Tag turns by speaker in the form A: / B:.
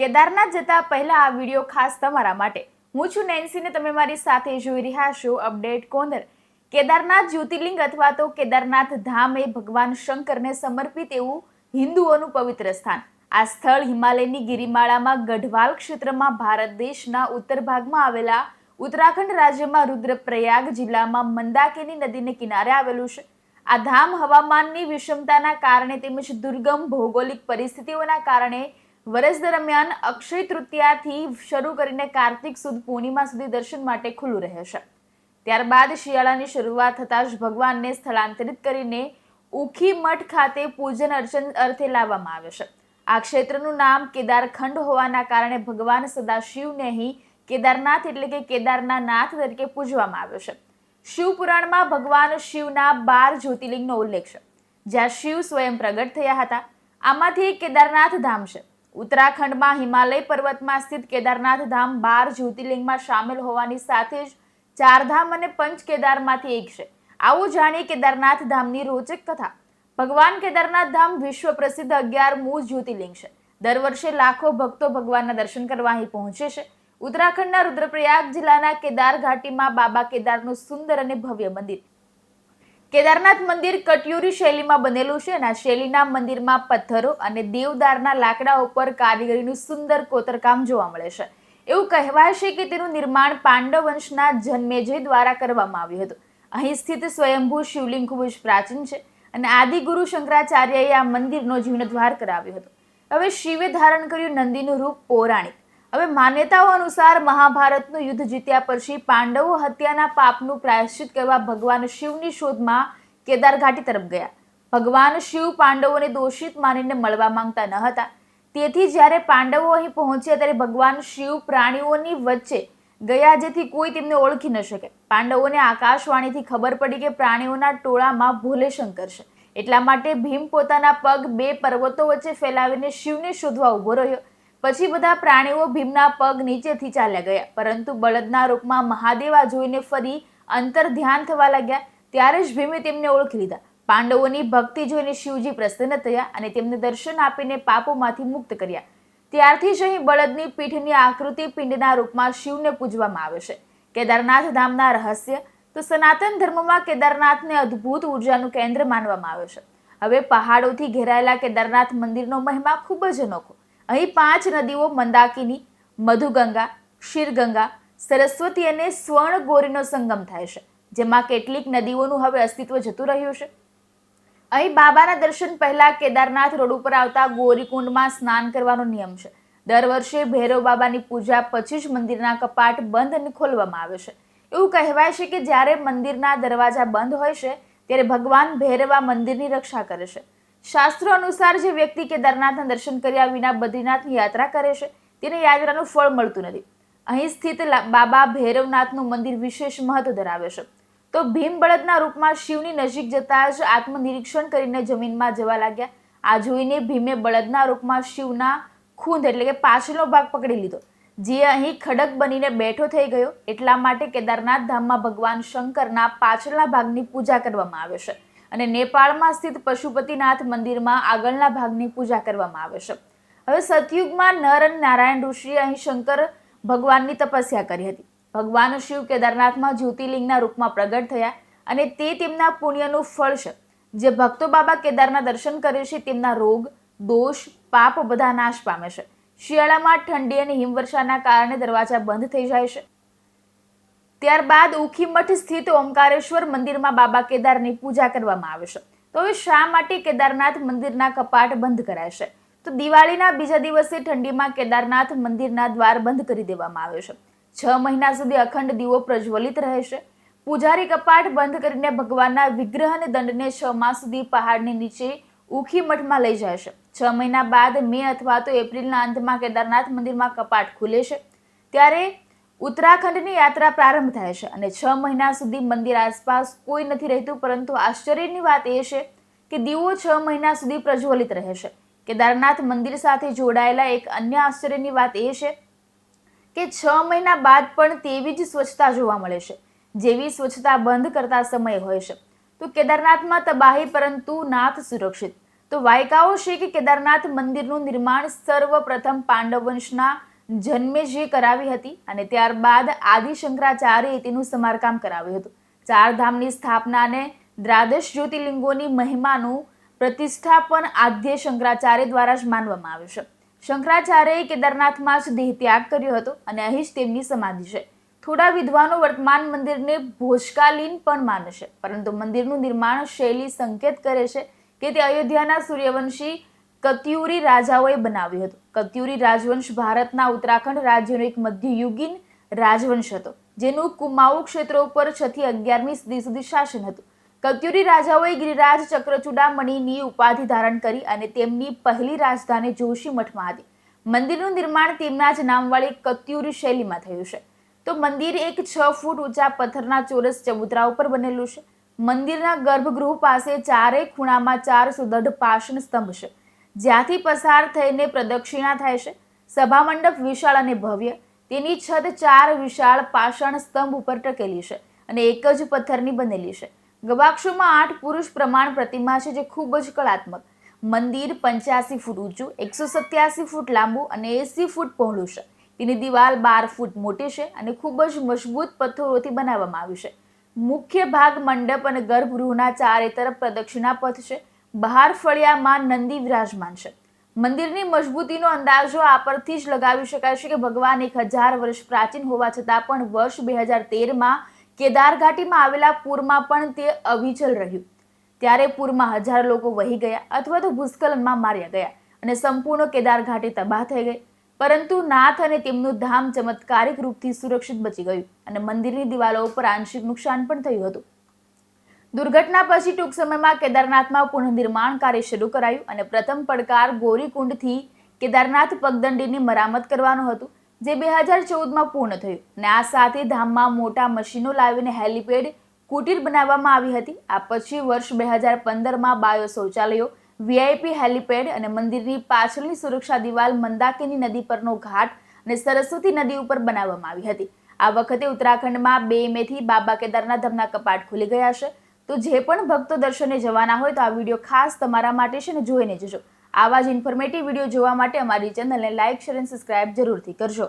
A: કેદારનાથ જતા પહેલા આ વીડિયો ખાસ તમારા માટે. હું છું નેન્સીને તમે મારી સાથે જોઈ રહ્યા છો અપડેટ કોર્નર. કેદારનાથ જ્યોતિર્લિંગ અથવા તો કેદારનાથ ધામ એ ભગવાન શંકરને સમર્પિત એવું હિન્દુઓનું પવિત્ર સ્થાન. આ સ્થળ હિમાલયની ગિરિમાળામાં ગઢવાલ ક્ષેત્રમાં ભારત દેશના ઉત્તર ભાગમાં આવેલા ઉત્તરાખંડ રાજ્યમાં રુદ્રપ્રયાગ જિલ્લામાં મંદાકિની નદીને કિનારે આવેલું છે. આ ધામ હવામાનની વિષમતાના કારણે તેમજ દુર્ગમ ભૌગોલિક પરિસ્થિતિઓના કારણે વર્ષ દરમિયાન અક્ષય તૃતીયાથી શરૂ કરીને કાર્તિક સુદ પૂર્ણિમા સુધી દર્શન માટે ખુલ્લું રહે છે. ત્યારબાદ શિયાળાની શરૂઆત થતાં જ ભગવાનને સ્થળાંતરિત કરીને ઉખી મઠ ખાતે પૂજન અર્ચન અર્થે લાવવામાં આવે છે. આ ક્ષેત્રનું નામ કેદારખંડ હોવાના કારણે ભગવાન સદાશિવને અહીં કેદારનાથ એટલે કે કેદારના નાથ તરીકે પૂજવામાં આવે છે. શિવ પુરાણમાં ભગવાન શિવના બાર જ્યોતિર્લિંગનો ઉલ્લેખ છે. જ્યાં શિવ સ્વયં પ્રગટ થયા હતા. આમાંથી કેદારનાથ ધામ છે. ઉત્તરાખંડમાં હિમાલય પર્વતમાં સ્થિત કેદારનાથ ધામ બાર જ્યોતિર્લિંગમાં સામેલ હોવાની સાથે જ ચારધામ અને પંચ કેદારમાંથી એક છે. આવું જાણીએ કેદારનાથ ધામની રોચક કથા. ભગવાન કેદારનાથ ધામ વિશ્વ પ્રસિદ્ધ અગિયારમું જ્યોતિર્લિંગ છે. દર વર્ષે લાખો ભક્તો ભગવાનના દર્શન કરવા અહીં પહોંચે છે. ઉત્તરાખંડના રુદ્રપ્રયાગ જિલ્લાના કેદાર ઘાટીમાં બાબા કેદારનું સુંદર અને ભવ્ય મંદિર. કેદારનાથ મંદિર કટયુરી શૈલીમાં બનેલું છે અને આ શૈલીના મંદિરમાં પથ્થરો અને દેવદારના લાકડા ઉપર કારીગરીનું સુંદર કોતરકામ જોવા મળે છે. એવું કહેવાય છે કે તેનું નિર્માણ પાંડવ વંશના જન્મેજય દ્વારા કરવામાં આવ્યું હતું. અહીં સ્થિત સ્વયંભૂ શિવલિંગ ખૂબ જ પ્રાચીન છે અને આદિગુરુ શંકરાચાર્યએ આ મંદિરનો જીર્ણોદ્ધાર કરાવ્યો હતો. હવે શિવે ધારણ કર્યું નંદીનું રૂપ પૌરાણિક. હવે માન્યતાઓ અનુસાર મહાભારતનું યુદ્ધ જીત્યા પછી પાંડવો હત્યાના પાપનું પ્રાયશ્ચિત કરવા ભગવાન શિવની શોધમાં કેદાર ઘાટી તરફ ગયા. ભગવાન શિવ પાંડવોને દોષિત માનીને મળવા માંગતા ન હતા. તેથી જ્યારે પાંડવો અહીં પહોંચ્યા ત્યારે ભગવાન શિવ પ્રાણીઓની વચ્ચે ગયા જેથી કોઈ તેમને ઓળખી ન શકે. પાંડવોને આકાશવાણીથી ખબર પડી કે પ્રાણીઓના ટોળામાં ભોલે શંકર છે. એટલા માટે ભીમ પોતાના પગ બે પર્વતો વચ્ચે ફેલાવીને શિવને શોધવા ઊભો રહ્યો. પછી બધા પ્રાણીઓ ભીમના પગ નીચેથી ચાલ્યા ગયા. પરંતુ બળદના રૂપમાં મહાદેવા જોઈને ફરી અંતર ધ્યાન થવા લાગ્યા. ત્યારે જ ભીમે તેમને ઓળખી લીધા. પાંડવોની ભક્તિ જોઈને શિવજી પ્રસન્ન થયા અને તેમને દર્શન આપીને પાપોમાંથી મુક્ત કર્યા. ત્યારથી જ અહીં બળદની પીઠની આકૃતિ પિંડના રૂપમાં શિવને પૂજવામાં આવે છે. કેદારનાથ ધામના રહસ્ય તો સનાતન ધર્મમાં કેદારનાથને અદ્ભુત ઉર્જાનું કેન્દ્ર માનવામાં આવે છે. હવે પહાડોથી ઘેરાયેલા કેદારનાથ મંદિરનો મહિમા ખૂબ જ અનોખો. અહીં પાંચ નદીઓ મંદાકિની, મધુગંગા, ક્ષીરગંગા, સરસ્વતી અને સ્વર્ણ ગોરીનો સંગમ થાય છે, જેમાં કેટલીક નદીઓનું હવે અસ્તિત્વ જતું રહ્યું છે. અહીં બાબાના દર્શન પહેલા કેદારનાથ રોડ ઉપર આવતા ગોરીકુંડમાં સ્નાન કરવાનો નિયમ છે. દર વર્ષે ભૈરવ બાબાની પૂજા પછી જ મંદિરના કપાટ બંધ અને ખોલવામાં આવે છે. એવું કહેવાય છે કે જ્યારે મંદિરના દરવાજા બંધ હોય છે, ત્યારે ભગવાન ભૈરવા મંદિરની રક્ષા કરે છે. શાસ્ત્રો અનુસાર જે વ્યક્તિ કેદારનાથના દર્શન કર્યા વિના બદ્રીનાથની યાત્રા કરે છે, તેને યાત્રાનું ફળ મળતું નથી. અહીં સ્થિત બાબા ભૈરવનાથનું મંદિર વિશેષ મહત્વ ધરાવે છે. તો ભીમ બળદના રૂપમાં શિવની નજીક જતા જ આત્મનિરીક્ષણ કરીને જમીનમાં જવા લાગ્યા. આ જોઈને ભીમે બળદના રૂપમાં શિવના ખૂંદ એટલે કે પાછળનો ભાગ પકડી લીધો. જે અહીં ખડક બનીને બેઠો થઈ ગયો. એટલા માટે કેદારનાથ ધામમાં ભગવાન શંકરના પાછળના ભાગની પૂજા કરવામાં આવે છે. અને નેપાળમાં સ્થિત પશુપતિનાથ મંદિરમાં આગળના ભાગની પૂજા કરવામાં આવે છે. હવે સતયુગમાં નર અને નારાયણ ઋષિએ અહીં શંકર ભગવાનની તપસ્યા કરી હતી. ભગવાન શિવ કેદારનાથમાં જ્યોતિર્લિંગના રૂપમાં પ્રગટ થયા અને તે તેમના પુણ્યનું ફળ છે. જે ભક્તો બાબા કેદારના દર્શન કરે છે તેમના રોગ, દોષ, પાપ બધા નાશ પામે છે. શિયાળામાં ઠંડી અને હિમવર્ષાના કારણે દરવાજા બંધ થઈ જાય છે. ત્યારબાદ ઉખીમઠ સ્થિત ઓમકારેશ્વર મંદિરમાં બાબા કેદારની પૂજા કરવામાં આવે છે. તો હવે શા માટે કેદારનાથ મંદિરના કપાટ બંધ કરાશે તો દિવાળીના બીજા દિવસે ઠંડીમાં કેદારનાથ મંદિરના દ્વાર બંધ કરી દેવામાં આવે છે. છ મહિના સુધી અખંડ દીવો પ્રજ્વલિત રહેશે પૂજારી કપાટ બંધ કરીને ભગવાનના વિગ્રહ અને દંડને છ માસ સુધી પહાડની નીચે ઉખી મઠમાં લઈ જાય છે. છ મહિના બાદ મે અથવા તો એપ્રિલના અંતમાં કેદારનાથ મંદિરમાં કપાટ ખુલે છે. ત્યારે ઉત્તરાખંડની યાત્રા પ્રારંભ થાય છે અને છ મહિના સુધી મંદિર આસપાસ કોઈ નથી રહેતું, પરંતુ આશ્ચર્યની વાત એ છે કે દીવો છ મહિના સુધી પ્રજ્વલિત રહે છે. કેદારનાથ મંદિર સાથે જોડાયેલા એક અન્ય આશ્ચર્યની વાત એ છે કે છ મહિના બાદ પણ તેવી જ સ્વચ્છતા જોવા મળે છે, જેવી સ્વચ્છતા બંધ કરતા સમય હોય છે. તો કેદારનાથમાં તબાહી પરંતુ નાથ સુરક્ષિત. તો વાયકાઓ છે કે કેદારનાથ મંદિરનું નિર્માણ સર્વપ્રથમ પાંડવ વંશના જન્મેજે કરાવી હતી અને ત્યારબાદ આદિ શંકરાચાર્યએ તેનું સમારકામ કરાવ્યું હતું. ચાર ધામની સ્થાપના અને દ્વાદશ જ્યોતિર્લિંગોની મહિમાનું પ્રતિષ્ઠાપન આદ્ય શંકરાચાર્ય દ્વારા જ માનવામાં આવ્યું છે. શંકરાચાર્યએ કેદારનાથમાં જ દેહ ત્યાગ કર્યો હતો અને અહીં જ તેમની સમાધિ છે. થોડા વિદ્વાનો વર્તમાન મંદિરને ભોજકાલીન પણ માને છે, પરંતુ મંદિરનું નિર્માણ શૈલી સંકેત કરે છે કે તે અયોધ્યાના સૂર્યવંશી કત્યુરી રાજાઓએ બનાવ્યું હતું. કત્યુરી રાજવંશ ભારતના ઉત્તરાખંડ રાજ્યનો એક મધ્યયુગીન રાજવંશ હતો, જેનું કુમાઉ ક્ષેત્રો ઉપર છ થી અગિયારમી સદી સુધી શાસન હતું. કત્યુરી રાજાઓએ ગિરિરાજ ચક્રચૂડામણીની ઉપાધિ ધારણ કરી અને તેમની પહેલી રાજધાની જોશીમઠમાં હતી. મંદિરનું નિર્માણ તેમના જ નામવાળી કત્યુરી શૈલીમાં થયું છે. તો મંદિર એક છ ફૂટ ઊંચા પથ્થરના ચોરસ ચબૂતરા ઉપર બનેલું છે. મંદિરના ગર્ભગૃહ પાસે ચારેય ખૂણામાં ચાર સુદઢ પાષણ સ્તંભ છે. જ્યાંથી પસાર થઈને પ્રદક્ષિણા થાય છે. સભા મંડપ વિશાળ અને ભવ્ય. તેની છત ચાર વિશાળ પાષાણ સ્તંભ ઉપર ટકેલી છે અને એક જ પથ્થરની બનેલી છે. ગવાક્ષોમાં આઠ પુરુષ પ્રમાણ પ્રતિમા છે જે ખૂબ જ કળાત્મક. મંદિર પંચ્યાસી ફૂટ ઊંચું, એકસો સત્યાસી ફૂટ લાંબુ અને એસી ફૂટ પહોળું છે. તેની દિવાલ બાર ફૂટ મોટી છે અને ખૂબ જ મજબૂત પથ્થરોથી બનાવવામાં આવ્યું છે. મુખ્ય ભાગ મંડપ અને ગર્ભગૃહના ચારે તરફ પ્રદક્ષિણા પથ છે. બહાર ફળિયામાં નંદી વિરાજમાન છે. મંદિરની મજબૂતીનો અંદાજો આ પરથી જ લગાવી શકાય છે કે ભગવાન એક હજાર વર્ષ પ્રાચીન હોવા છતાં પણ વર્ષ બે હજાર તેરમાં કેદાર ઘાટીમાં આવેલા પૂરમાં પણ તે અવિચલ રહ્યું. ત્યારે પૂરમાં હજાર લોકો વહી ગયા અથવા તો ભૂસ્ખલનમાં માર્યા ગયા અને સંપૂર્ણ કેદાર ઘાટી તબાહ થઈ ગઈ. પરંતુ નાથ અને તેમનું ધામ ચમત્કારિક રૂપથી સુરક્ષિત બચી ગયું અને મંદિરની દિવાલો ઉપર આંશિક નુકસાન પણ થયું હતું. દુર્ઘટના પછી ટૂંક સમયમાં કેદારનાથમાં પુનઃનિર્માણ કાર્ય શરૂ કરાયું અને પ્રથમ પડકાર ગોરીકુંડથી કેદારનાથ પગદંડીની મરામત કરવાનું હતું, જે બે હજાર ચૌદમાં પૂર્ણ થયું. અને આ સાથે ધામમાં મોટા મશીનો લાવીને હેલિપેડ કુટીર બનાવવામાં આવી હતી. આ પછી વર્ષ બે હજાર પંદરમાં બાયો શૌચાલયો, વીઆઈપી હેલિપેડ અને મંદિરની પાછળની સુરક્ષા દિવાલ મંદાકિની નદી પરનો ઘાટ અને સરસ્વતી નદી ઉપર બનાવવામાં આવી હતી. આ વખતે ઉત્તરાખંડમાં બે મેથી બાબા કેદારના ધમના કપાટ ખુલી ગયા છે. તો જે પણ ભક્તો દર્શને જવાના હોય તો આ વીડિયો ખાસ તમારા માટે છે ને જોઈને જજો. આવા જ ઇન્ફોર્મેટિવ વીડિયો જોવા માટે અમારી ચેનલને લાઇક શેર અને સબસ્ક્રાઇબ જરૂરથી કરજો.